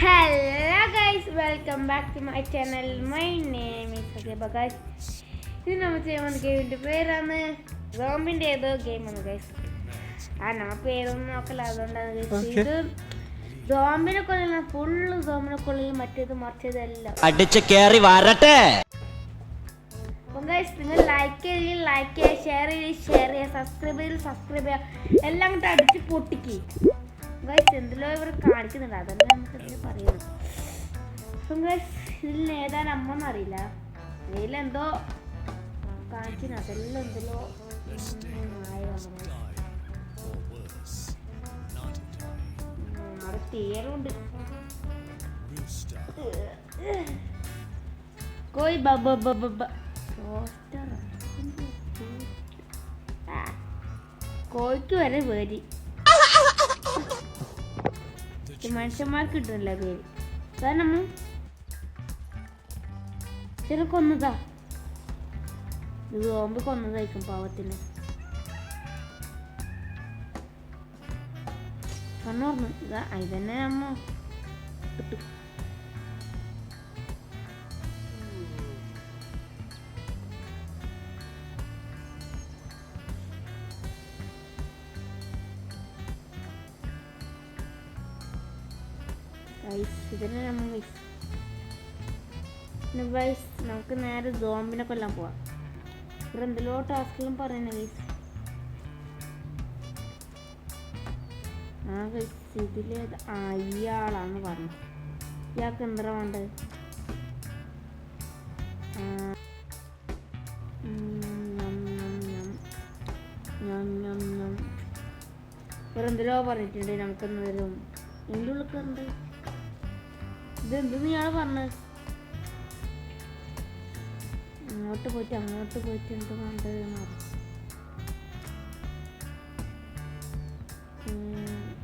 Hello guys welcome back to my channel my name is Sakhiba guys ഇത് നമ്മൾ ചെയ്യാൻ വന്ന ഗെയിമിന്റെ പേരാണ് റോമിന്റെ ഏതോ ഗെയിമാണ് ഗൈസ് ആ നമ്മൾ പേരൊന്നും നോക്കല അതുകൊണ്ടാണ് ഗൈസ്. ഇത് സോംബിനെ കൊള്ളില്ല ഫുള്ള് സോംബിനെ കൊള്ളില്ല മറ്റേത് മറിച്ചതെല്ലാം. അടിച്ച് കേറി വരട്ടെ. ഗൈസ് നിങ്ങൾ ലൈക്ക് ചെയ്യുക ലൈക്ക് ചെയ്യുക ഷെയർ ചെയ്യുക ഷെയർ ചെയ്യുക സബ്സ്ക്രൈബ് ചെയ്ത് സബ്സ്ക്രൈബ് ചെയ്യുക എല്ലാം കൂടെ അടിച്ച് പൊട്ടിക്ക്. ഗൈസ് എന്തെല്ലോ ഇവർ കാണിക്കുന്നുണ്ട്. അതന്നെ നമുക്ക് ഇതിൽ പറയുന്നത്. അപ്പം ഗൈസ് ഇതിൽ ഏതാണ് അമ്മ എന്നറിയില്ല ഇതിലെന്തോ കാണിക്കുന്നു. അതെല്ലാം എന്തെല്ലോ അവിടെ കോസ്റ്റർ കോഴിക്ക് വരെ ഈ മനുഷ്യന്മാർക്ക് കിട്ടുന്നില്ല പേര്. കാരണം ചില കൊന്നതാ. ഇത് ഓമ്പ് കൊന്നതായിരിക്കും പാവത്തിന്. കണ്ണോർന്നു ഇതാ തന്നെ അമ്മ കിട്ടു ഗൈസ് ഇതിനെ നമ്മൾ മിസ് പിന്നെ ഗൈസ് നമുക്ക് നേരെ സോംബിനെ കൊല്ലാൻ പോവാം. ഇവിടെ എന്തെല്ലോ ടാസ്കിലും പറയുന്നത് ഗൈസ് ആ ഗൈസ് ഇതിൽ ആ ഇയാളാന്ന് പറഞ്ഞു ഇയാൾക്ക് എന്താ വേണ്ടത്? നം. പറഞ്ഞിട്ടുണ്ട് നമുക്കെന്തെങ്കിലും എന്റെ ഉള്ളിൽ കണ്ട് ഇതെന്തെന്ന് ഇയാൾ പറഞ്ഞത് അങ്ങോട്ട് പോയിട്ട് അങ്ങോട്ട് പോയിട്ട് എന്ത് വേണ്ടത്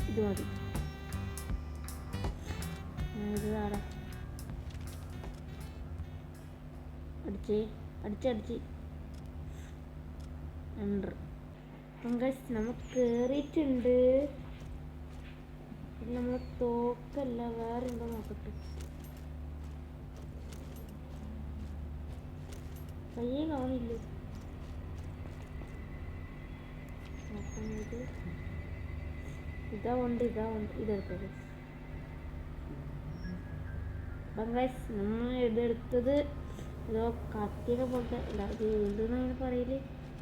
ഇത് മതി. ഇത് താടാ അടിച്ചേ അടിച്ചടിച്ച് എന്റർ പങ്കസ് നമുക്ക് കേറിയിട്ടുണ്ട്. നമ്മൾ തോക്കല്ല വേറെ എന്തോ നോക്കട്ടെ. പയ്യെ കാണില്ല ഇതാ ഉണ്ട് ഇതാ ഉണ്ട്. ഇതെടുത്തത് ബംഗാസ് നമ്മൾ ഇതെടുത്തത് ഇതോ കത്തിയൊക്കെ പോലത്തെ ഇല്ല ഇത് എന്തെന്ന് അങ്ങനെ പറയൽ?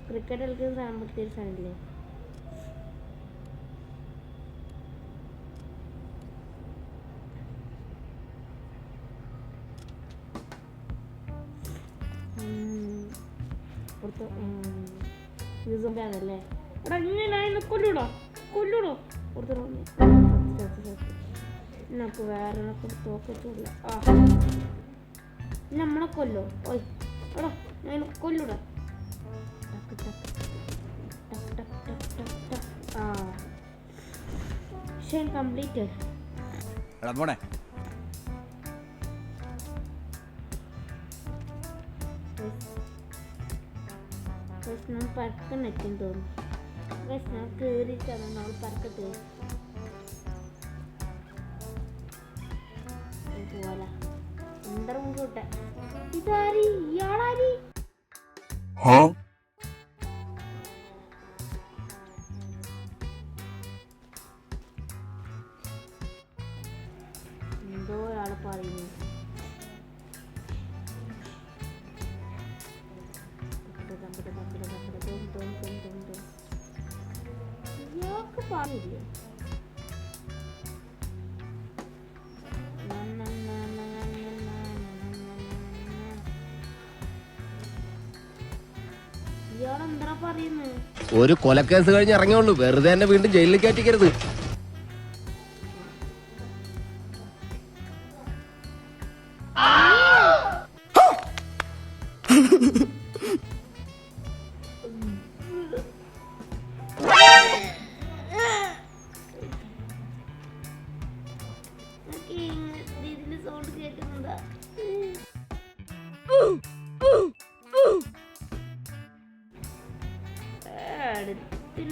ക്രിക്കറ്റ് കളിക്കുന്ന സാമ്പത്തിക സാധനമില്ലേ? ഉം. ഇത് zombie എടാ ഇങ്ങനെ കൊല്ലൂടോ. കൊല്ലൂടോ. കൊടുത്തു. നമുക്ക് വേറെ തോക്കത്തില്ല ആ. നമ്മളെ കൊല്ലോ. ഓയ്. എടാ ഞാൻ കൊല്ലൂടാ. ടക്ക് ടക്ക് ടക്ക് ടക്ക് ടക്ക് ടക്ക് ടക്ക്. ആ. മിഷൻ കംപ്ലീറ്റഡ് എടാ പോണേ പ്രശ്നം പറക്കണെത്തും തോന്നുന്നു കീറിയിട്ടാണ് കയറിയിട്ടാണ് നമ്മൾ പറക്കത്ത് പോലെ എന്താ മുമ്പോട്ടെ ഇതാരി? ഇയാളാരി? എന്തോ ഒരാൾ പറയുന്നു. പാടില്ലേ ഒരു കൊലക്കേസ് കഴിഞ്ഞ് ഇറങ്ങിയുള്ളൂ വെറുതെ എന്നെ വീണ്ടും ജയിലിൽ കയറ്റിക്കരുത്. സൗണ്ട് കേൾക്കുന്നുണ്ടാ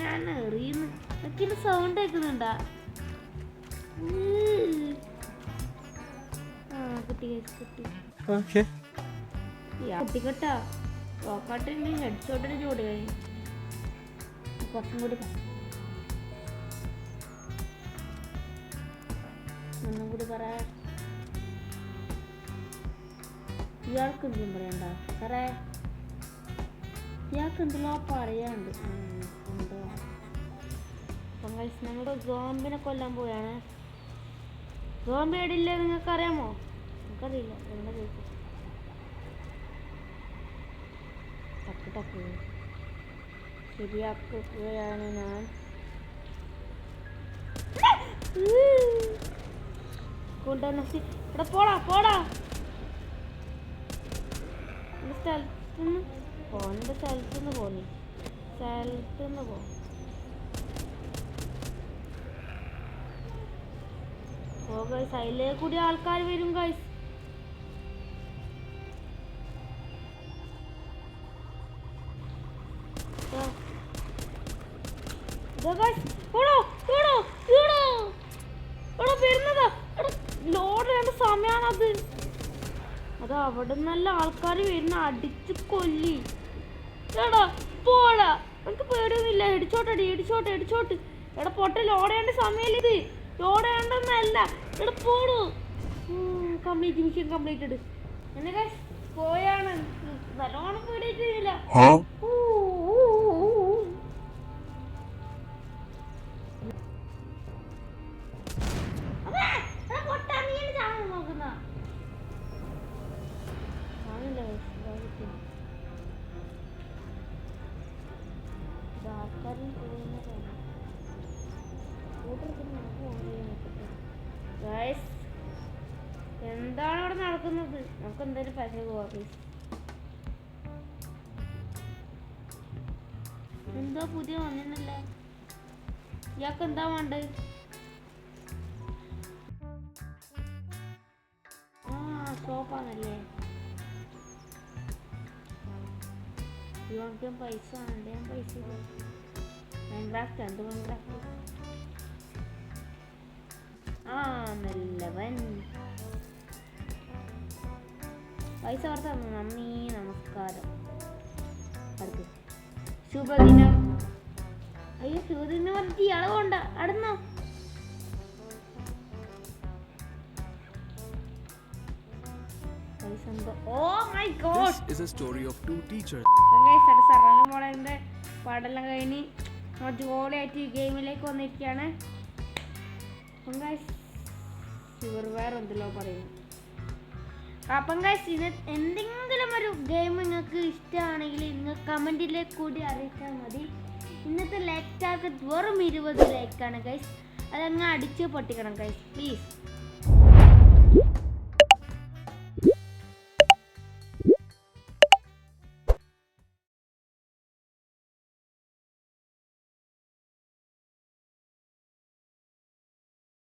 ഞാൻ എറിയുന്നു. സൗണ്ട് കേൾക്കുന്നുണ്ടാ കുട്ടി കുട്ടിക്കട്ടാ റോക്കാട്ടിന്റെ ഹെഡ് ഷോട്ടിന് ചൂട് കഴിഞ്ഞു. കുറച്ചും കൂടി പറ. ഒന്നും കൂടി പറ ഇയാൾക്ക് എന്തും പറയണ്ട. സാറേ ഇയാൾക്ക് എന്തെല്ലോ പറയാണ്ട് എന്തോ. അപ്പം നമ്മുടെ ഗോമ്പിനെ കൊല്ലാൻ പോയാണ് ഗോമ്പ് എടില്ല നിങ്ങൾക്ക് അറിയാമോ നമുക്കറിയില്ല എന്താ ചോദിച്ചു? ടക്ക് ടക്ക്. ശരിയാക്കുകയാണ് ഞാൻ. കൊണ്ടുവന്ന ഇവിടെ പോടാ പോടാ. എന്റെ സ്ഥലത്തുനിന്ന് പോണ്ട എന്റെ സ്ഥലത്തുനിന്ന് പോന്നി. സ്ഥലത്തുനിന്ന് പോ ഓ ഗൈസ് അതിലേ കൂടി ആൾക്കാർ വരും ഗൈസ് സമയാണത്. അത് അവിടെ നല്ല ആൾക്കാർ വരുന്ന അടിച്ച് കൊല്ലി. എടാ പോടാ. എനിക്ക് പേടിയൊന്നുമില്ല. ഇടിച്ചോട്ടടി ഇടിച്ചോട്ട് ഇടിച്ചോട്ട് എടാ പൊട്ട ലോടേണ്ട സമയമില്ല ഇത്? ലോടേണ്ടെന്നല്ല എടാ പോടൂ. കംപ്ലീറ്റ് മിഷൻ കംപ്ലീറ്റഡ് എന്നെ പോയാണ്. നല്ലോണം പേടിയിട്ടില്ല എന്താണ് ഇവിടെ നടക്കുന്നത്? നമുക്ക് എന്തായാലും പൈസ പോവാ എന്തോ പുതിയ വന്നില്ല ഇയാൾക്ക് എന്താ വേണ്ടത്? ആ സോപ്പാണല്ലേ ഇവർക്ക് പൈസ ഞാൻ പൈസ മൈൻക്രാഫ്റ്റ് എന്ത് മൈൻക്രാഫ്റ്റ് ആ നല്ലവൻ. പൈസ തന്നു നന്ദി നമസ്കാരം. അടുത്ത് ശുഭദിനം. അയ്യോ ശുഭദിനം പറഞ്ഞിട്ട് ഇയാളെ കൊണ്ട അടുന്നോ പൈസ എന്തോ ഓ my god. This is a story of two teachers. പാടെല്ലാം കഴിഞ്ഞ് നമ്മൾ ജോളിയായിട്ട് ഈ ഗെയിമിലേക്ക് വന്നിരിക്കുകയാണ്. അപ്പം ഗൈസ് ഇവർ വേറെ എന്തെല്ലോ പറയുന്നു. അപ്പം ഗൈസ് ഇത് എന്തെങ്കിലും ഒരു ഗെയിം നിങ്ങൾക്ക് ഇഷ്ടമാണെങ്കിൽ നിങ്ങൾ കമന്റിലേക്ക് കൂടി അറിയിച്ചാൽ മതി. ഇന്നത്തെ ലൈക്ക് ടാർഗറ്റ് വെറും ഇരുപത് ലൈക്കാണ് ഗൈസ് അതങ്ങ് അടിച്ച് പൊട്ടിക്കണം ഗൈസ് പ്ലീസ്